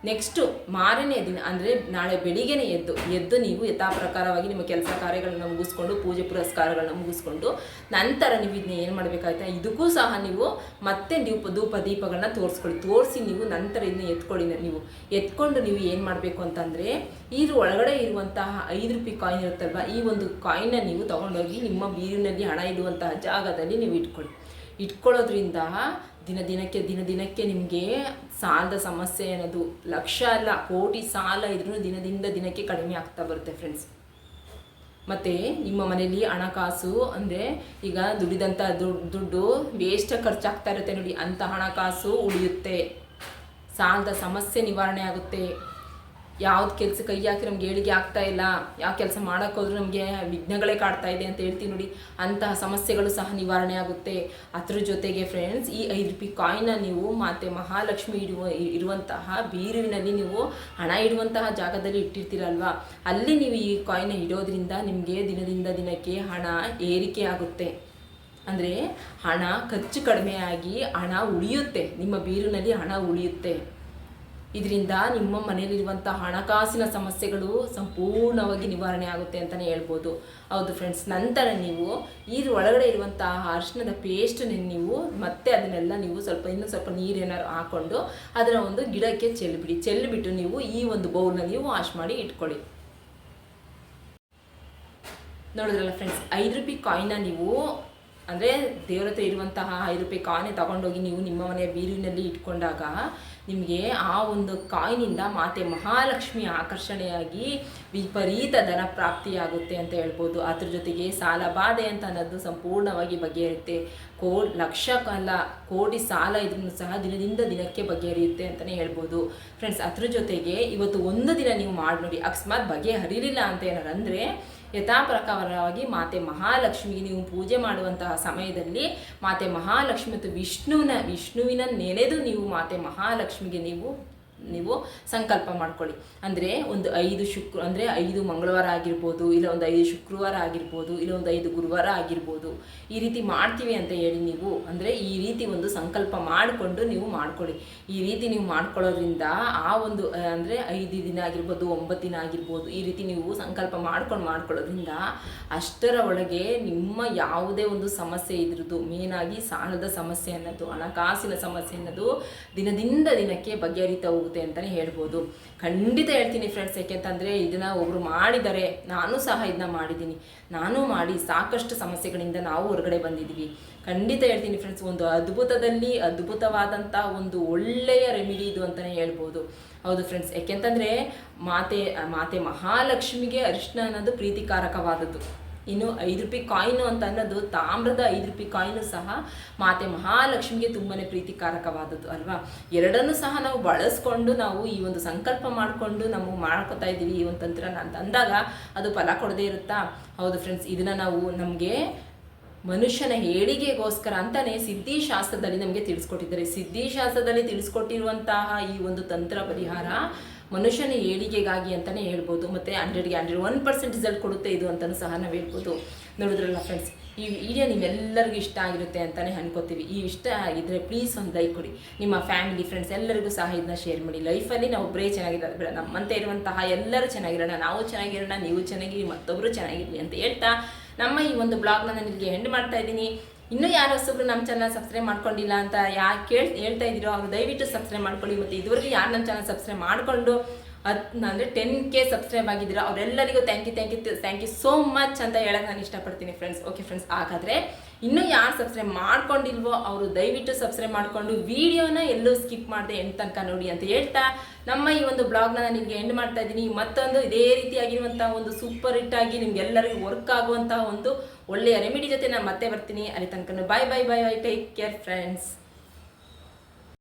ನೆಕ್ಸ್ಟು ಮಾರನೇ ದಿನ, ಅಂದರೆ ನಾಳೆ ಬೆಳಿಗ್ಗೆನೇ ಎದ್ದು ಎದ್ದು ನೀವು ಯಥಾ ಪ್ರಕಾರವಾಗಿ ನಿಮ್ಮ ಕೆಲಸ ಕಾರ್ಯಗಳನ್ನ ಮುಗಿಸ್ಕೊಂಡು, ಪೂಜೆ ಪುರಸ್ಕಾರಗಳನ್ನ ಮುಗಿಸ್ಕೊಂಡು, ನಂತರ ನೀವು ಇದನ್ನ ಏನು ಮಾಡಬೇಕಾಗುತ್ತೆ ಇದಕ್ಕೂ ಸಹ ನೀವು ಮತ್ತೆ ದೀಪ ಧೂಪ, ದೀಪಗಳನ್ನ ತೋರಿಸ್ಕೊಳ್ಳಿ. ತೋರಿಸಿ ನೀವು ನಂತರ ಇದನ್ನ ಎತ್ಕೊಳ್ಳಿ ನೀವು. ಎತ್ಕೊಂಡು ನೀವು ಏನು ಮಾಡಬೇಕು ಅಂತಂದರೆ ಇದು ಒಳಗಡೆ ಇರುವಂತಹ ಐದು ರೂಪಾಯಿ ಕಾಯಿನ್ ಇರುತ್ತಲ್ವ, ಈ ಒಂದು ಕಾಯಿನ್ನ ನೀವು ತಗೊಂಡೋಗಿ ನಿಮ್ಮ ಬೀರಿನಲ್ಲಿ ಹಣ ಇಡುವಂತಹ ಜಾಗದಲ್ಲಿ ನೀವು ಇಟ್ಕೊಳ್ಳಿ. ಇಟ್ಕೊಳ್ಳೋದ್ರಿಂದ ದಿನ ದಿನಕ್ಕೆ ದಿನ ದಿನಕ್ಕೆ ನಿಮಗೆ ಸಾಲದ ಸಮಸ್ಯೆ ಅನ್ನೋದು, ಲಕ್ಷ ಅಲ್ಲ, ಕೋಟಿ ಸಾಲ ಇದ್ರೂ ದಿನದಿಂದ ದಿನಕ್ಕೆ ಕಡಿಮೆ ಆಗ್ತಾ ಬರುತ್ತೆ ಫ್ರೆಂಡ್ಸ್ ಮತ್ತು ನಿಮ್ಮ ಮನೆಯಲ್ಲಿ ಹಣಕಾಸು ಅಂದರೆ ಈಗ ದುಡಿದಂಥ ದುಡ್ಡು ದುಡ್ಡು ವೇಸ್ಟ್ ಖರ್ಚಾಗ್ತಾ ಇರುತ್ತೆ ನೋಡಿ, ಅಂಥ ಹಣಕಾಸು ಉಳಿಯುತ್ತೆ. ಸಾಲದ ಸಮಸ್ಯೆ ನಿವಾರಣೆ ಆಗುತ್ತೆ. ಯಾವ್ದು ಕೆಲಸ ಕೈ ಹಾಕಿ ನಮ್ಗೆ ಏಳಿಗೆ ಆಗ್ತಾ ಇಲ್ಲ, ಯಾವ ಕೆಲಸ ಮಾಡೋಕ್ಕೋದ್ರೂ ನಮಗೆ ವಿಘ್ನಗಳೇ ಕಾಡ್ತಾ ಇದೆ ಅಂತ ಹೇಳ್ತೀವಿ ನೋಡಿ. ಅಂತಹ ಸಮಸ್ಯೆಗಳು ಸಹ ನಿವಾರಣೆ ಆಗುತ್ತೆ. ಅದ್ರ ಜೊತೆಗೆ ಫ್ರೆಂಡ್ಸ್ ಈ ಐದು ರೂಪಾಯಿ ಕಾಯಿನ ನೀವು ಮತ್ತೆ ಮಹಾಲಕ್ಷ್ಮಿ ಇಡುವ, ಇರುವಂತಹ ಬೀರುವಿನಲ್ಲಿ ನೀವು ಹಣ ಇಡುವಂತಹ ಜಾಗದಲ್ಲಿ ಇಟ್ಟಿರ್ತೀರಲ್ವಾ? ಅಲ್ಲಿ ನೀವು ಈ ಕಾಯಿನ ಇಡೋದ್ರಿಂದ ನಿಮಗೆ ದಿನದಿಂದ ದಿನಕ್ಕೆ ಹಣ ಏರಿಕೆ ಆಗುತ್ತೆ. ಅಂದರೆ ಹಣ ಖರ್ಚು ಕಡಿಮೆ ಆಗಿ ಹಣ ಉಳಿಯುತ್ತೆ. ನಿಮ್ಮ ಬೀರಿನಲ್ಲಿ ಹಣ ಉಳಿಯುತ್ತೆ. ಇದರಿಂದ ನಿಮ್ಮ ಮನೆಯಲ್ಲಿರುವಂಥ ಹಣಕಾಸಿನ ಸಮಸ್ಯೆಗಳು ಸಂಪೂರ್ಣವಾಗಿ ನಿವಾರಣೆ ಆಗುತ್ತೆ ಅಂತಲೇ ಹೇಳ್ಬೋದು. ಹೌದು ಫ್ರೆಂಡ್ಸ್ ನಂತರ ನೀವು ಇದ್ರ ಒಳಗಡೆ ಇರುವಂತಹ ಅರಿಶಿಣದ ಪೇಸ್ಟನ್ನ ನೀವು ಮತ್ತೆ ಅದನ್ನೆಲ್ಲ ನೀವು ಸ್ವಲ್ಪ ಇನ್ನೂ ಸ್ವಲ್ಪ ನೀರೇನಾದ್ರು ಹಾಕ್ಕೊಂಡು ಅದರ ಒಂದು ಗಿಡಕ್ಕೆ ಚೆಲ್ಲಿಬಿಡಿ ಚೆಲ್ಲಿಬಿಟ್ಟು ನೀವು ಈ ಒಂದು ಬೌಲ್ನ ನೀವು ವಾಶ್ ಮಾಡಿ ಇಟ್ಕೊಳ್ಳಿ. ನೋಡಿದ್ರಲ್ಲ ಫ್ರೆಂಡ್ಸ್ ಐದು ರೂಪಾಯಿ ಕಾಯಿನ ನೀವು ಅಂದರೆ ದೇವ್ರ ಇರುವಂತಹ ಐದು ರೂಪಾಯಿ ಕಾಯಿನೆ ತಗೊಂಡೋಗಿ ನೀವು ನಿಮ್ಮ ಮನೆಯ ಬೀರಿನಲ್ಲಿ ಇಟ್ಕೊಂಡಾಗ ನಿಮಗೆ ಆ ಒಂದು ಕಾಯಿನಿಂದ ಮಾತೆ ಮಹಾಲಕ್ಷ್ಮಿ ಆಕರ್ಷಣೆಯಾಗಿ ವಿಪರೀತ ಧನ ಪ್ರಾಪ್ತಿಯಾಗುತ್ತೆ ಅಂತ ಹೇಳ್ಬೋದು. ಅದ್ರ ಜೊತೆಗೆ ಸಾಲ ಬಾಧೆ ಅಂತ ಅನ್ನೋದು ಸಂಪೂರ್ಣವಾಗಿ ಬಗೆಹರಿಯುತ್ತೆ. ಕೋ ಲಕ್ಷ ಕಾಲ, ಕೋಟಿ ಸಾಲ ಇದ್ರೂ ಸಹ ದಿನದಿಂದ ದಿನಕ್ಕೆ ಬಗೆಹರಿಯುತ್ತೆ ಅಂತಲೇ ಹೇಳ್ಬೋದು. ಫ್ರೆಂಡ್ಸ್ ಅದ್ರ ಜೊತೆಗೆ ಇವತ್ತು ಒಂದು ದಿನ ನೀವು ಮಾಡಿ ನೋಡಿ, ಅಕಸ್ಮಾತ್ ಬಗೆಹರಿಲಿಲ್ಲ ಅಂತ ಏನಾರು ಅಂದರೆ ಯಥಾ ಪ್ರಕಾರವಾಗಿ ಮಾತೆ ಮಹಾಲಕ್ಷ್ಮಿಗೆ ನೀವು ಪೂಜೆ ಮಾಡುವಂತಹ ಸಮಯದಲ್ಲಿ ಮಾತೆ ಮಹಾಲಕ್ಷ್ಮಿ ಮತ್ತು ವಿಷ್ಣುವಿನ ವಿಷ್ಣುವಿನ ನೆನೆದು ನೀವು ಮಾತೆ ಮಹಾಲಕ್ಷ್ಮಿಗೆ ನೀವು ನೀವು ಸಂಕಲ್ಪ ಮಾಡ್ಕೊಳ್ಳಿ. ಅಂದರೆ ಒಂದು ಐದು ಶುಕ್ರ, ಅಂದರೆ ಐದು ಮಂಗಳವಾರ ಆಗಿರ್ಬೋದು, ಇಲ್ಲ ಒಂದು ಐದು ಶುಕ್ರವಾರ ಆಗಿರ್ಬೋದು, ಇಲ್ಲ ಒಂದು ಐದು ಗುರುವಾರ ಆಗಿರ್ಬೋದು, ಈ ರೀತಿ ಮಾಡ್ತೀವಿ ಅಂತ ಹೇಳಿ ನೀವು, ಅಂದರೆ ಈ ರೀತಿ ಒಂದು ಸಂಕಲ್ಪ ಮಾಡಿಕೊಂಡು ನೀವು ಮಾಡ್ಕೊಳ್ಳಿ. ಈ ರೀತಿ ನೀವು ಮಾಡ್ಕೊಳ್ಳೋದ್ರಿಂದ ಆ ಒಂದು ಅಂದರೆ ಐದು ದಿನ ಆಗಿರ್ಬೋದು, ಒಂಬತ್ತು ದಿನ ಆಗಿರ್ಬೋದು, ಈ ರೀತಿ ನೀವು ಸಂಕಲ್ಪ ಮಾಡ್ಕೊಂಡು ಮಾಡ್ಕೊಳ್ಳೋದ್ರಿಂದ ಅಷ್ಟರ ಒಳಗೆ ನಿಮ್ಮ ಯಾವುದೇ ಒಂದು ಸಮಸ್ಯೆ ಇದ್ರದ್ದು ಮೇನಾಗಿ ಸಾಲದ ಸಮಸ್ಯೆ ಅನ್ನೋದು, ಹಣಕಾಸಿನ ಸಮಸ್ಯೆ ಅನ್ನೋದು ದಿನದಿಂದ ದಿನಕ್ಕೆ ಬಗೆಹರಿತಾ ಅಂತಲೇ ಹೇಳ್ಬೋದು. ಖಂಡಿತ ಹೇಳ್ತೀನಿ ಫ್ರೆಂಡ್ಸ್ ಯಾಕೆಂತಂದರೆ ಇದನ್ನು ಒಬ್ರು ಮಾಡಿದ್ದಾರೆ ನಾನು ಸಹ ಇದನ್ನ ಮಾಡಿದ್ದೀನಿ. ನಾನು ಮಾಡಿ ಸಾಕಷ್ಟು ಸಮಸ್ಯೆಗಳಿಂದ ನಾವು ಹೊರಗಡೆ ಬಂದಿದ್ದೀವಿ ಖಂಡಿತ ಹೇಳ್ತೀನಿ ಫ್ರೆಂಡ್ಸ್ ಒಂದು ಅದ್ಭುತದಲ್ಲಿ ಅದ್ಭುತವಾದಂಥ ಒಂದು ಒಳ್ಳೆಯ ರೆಮಿಡಿ ಇದು ಅಂತಲೇ ಹೇಳ್ಬೋದು. ಹೌದು ಫ್ರೆಂಡ್ಸ್ ಯಾಕೆಂತಂದರೆ ಮಾತೆ ಮಾತೆ ಮಹಾಲಕ್ಷ್ಮಿಗೆ ಅರಿಶಿನ ಅನ್ನೋದು ಪ್ರೀತಿಕಾರಕವಾದದ್ದು. ಇನ್ನು ಐದು ರೂಪಾಯಿ ಕಾಯಿನು ಅಂತ ಅನ್ನೋದು ತಾಮ್ರದ ಐದು ರೂಪಾಯಿ ಕಾಯಿನು ಸಹ ಮಾತೆ ಮಹಾಲಕ್ಷ್ಮಿಗೆ ತುಂಬಾ ಪ್ರೀತಿಕಾರಕವಾದದ್ದು ಅಲ್ವಾ? ಎರಡನ್ನು ಸಹ ನಾವು ಬಳಸ್ಕೊಂಡು ನಾವು ಈ ಒಂದು ಸಂಕಲ್ಪ ಮಾಡಿಕೊಂಡು ನಾವು ಮಾಡ್ಕೊತಾ ಇದ್ದೀವಿ ಈ ಒಂದು ತಂತ್ರನ ಅಂತ ಅಂದಾಗ ಅದು ಫಲ ಕೊಡದೇ ಇರುತ್ತಾ? ಹೌದು ಫ್ರೆಂಡ್ಸ್ ಇದನ್ನು ನಾವು ನಮಗೆ ಮನುಷ್ಯನ ಏಳಿಗೆಗೋಸ್ಕರ ಅಂತಾನೆ ಸಿದ್ಧಿಶಾಸ್ತ್ರದಲ್ಲಿ ನಮಗೆ ತಿಳಿಸ್ಕೊಟ್ಟಿದ್ದಾರೆ. ಸಿದ್ಧಿಶಾಸ್ತ್ರದಲ್ಲಿ ತಿಳಿಸ್ಕೊಟ್ಟಿರುವಂತಹ ಈ ಒಂದು ತಂತ್ರ ಪರಿಹಾರ ಮನುಷ್ಯನ ಏಳಿಗೆಗಾಗಿ ಅಂತಲೇ ಹೇಳ್ಬೋದು. ಮತ್ತು ಹಂಡ್ರೆಡ್ಗೆ ಹಂಡ್ರೆಡ್ ಒನ್ ಪರ್ಸೆಂಟ್ ರಿಸಲ್ಟ್ ಕೊಡುತ್ತೆ ಇದು ಅಂತಲೂ ಸಹ ನಾವು ಹೇಳ್ಬೋದು. ನೋಡಿದ್ರಲ್ಲ ಫ್ರೆಂಡ್ಸ್, ಈ ವಿಡಿಯೋ ನಿಮ್ಮೆಲ್ಲರಿಗೂ ಇಷ್ಟ ಆಗಿರುತ್ತೆ ಅಂತಲೇ ಅನ್ಕೋತೀವಿ. ಈ ಇಷ್ಟ ಆಗಿದ್ದರೆ ಪ್ಲೀಸ್ ಒಂದು ಲೈಕ್ ಕೊಡಿ. ನಿಮ್ಮ ಫ್ಯಾಮಿಲಿ ಫ್ರೆಂಡ್ಸ್ ಎಲ್ಲರಿಗೂ ಸಹ ಇದನ್ನ ಶೇರ್ ಮಾಡಿ. ಲೈಫಲ್ಲಿ ನಾವು ಒಬ್ಬರೇ ಚೆನ್ನಾಗಿದ್ದಾರೆ. ಬೇಡ, ನಮ್ಮಂತೆ ಇರುವಂತಹ ಎಲ್ಲರೂ ಚೆನ್ನಾಗಿರೋಣ, ನಾವು ಚೆನ್ನಾಗಿರೋಣ, ನೀವು ಚೆನ್ನಾಗಿರಿ ಮತ್ತೊಬ್ಬರು ಚೆನ್ನಾಗಿರಲಿ ಅಂತ ಹೇಳ್ತಾ ನಮ್ಮ ಈ ಒಂದು ಬ್ಲಾಗ್ನ ನಾನು ನಿಮಗೆ ಎಂಡ್ ಮಾಡ್ತಾ ಇದ್ದೀನಿ. ಇನ್ನೂ ಯಾರು ಹೊಸಬ್ರು ನಮ್ಮ ಚಾನಲ್ ಸಬ್ಸ್ಕ್ರೈಬ್ ಮಾಡ್ಕೊಂಡಿಲ್ಲ ಅಂತ ಯಾಕೆ ಕೇಳ್, ಹೇಳ್ತಾ ಇದ್ದೀರೋ ಅವ್ರು ದಯವಿಟ್ಟು ಸಬ್ಸ್ಕ್ರೈಬ್ ಮಾಡ್ಕೊಳ್ಳಿ ಮತ್ತು ಇದುವರೆಗೂ ಯಾರು ನಮ್ಮ ಚಾನಲ್ ಸಬ್ಸ್ಕ್ರೈಬ್ ಮಾಡಿಕೊಂಡು ಅದು ಅಂದರೆ ಟೆನ್ ಕೆ ಸಬ್ಸ್ಕ್ರೈಬ್ ಆಗಿದ್ದೀರಾ ಅವರೆಲ್ಲರಿಗೂ thank you thank you thank you so much ಅಂತ ಹೇಳಕ್ಕೆ ನಾನು ಇಷ್ಟಪಡ್ತೀನಿ ಫ್ರೆಂಡ್ಸ್ ಓಕೆ ಫ್ರೆಂಡ್ಸ್ ಹಾಗಾದರೆ ಇನ್ನೂ ಯಾರು ಸಬ್ಸ್ಕ್ರೈಬ್ ಮಾಡ್ಕೊಂಡಿಲ್ವೋ ಅವರು ದಯವಿಟ್ಟು ಸಬ್ಸ್ಕ್ರೈಬ್ ಮಾಡಿಕೊಂಡು ವಿಡಿಯೋನ ಎಲ್ಲೂ ಸ್ಕಿಪ್ ಮಾಡದೆ ಎಂಡ್ ತನಕ ನೋಡಿ ಅಂತ ಹೇಳ್ತಾ ನಮ್ಮ ಈ ಒಂದು ಬ್ಲಾಗ್ನ ನಾನು ನಿಮಗೆ ಎಂಡ್ ಮಾಡ್ತಾ ಇದ್ದೀನಿ. ಮತ್ತೊಂದು ಇದೇ ರೀತಿಯಾಗಿರುವಂಥ ಒಂದು ಸೂಪರ್ ಹಿಟ್ ಆಗಿ ನಿಮ್ಗೆಲ್ಲರಿಗೂ ವರ್ಕ್ ಆಗುವಂತಹ ಒಂದು ಒಳ್ಳೆಯ ರೆಮಿಡಿ ಜೊತೆ ನಾನು ಮತ್ತೆ ಬರ್ತೀನಿ. ಅಲ್ಲಿ ತನಕ bye bye bye bye take care friends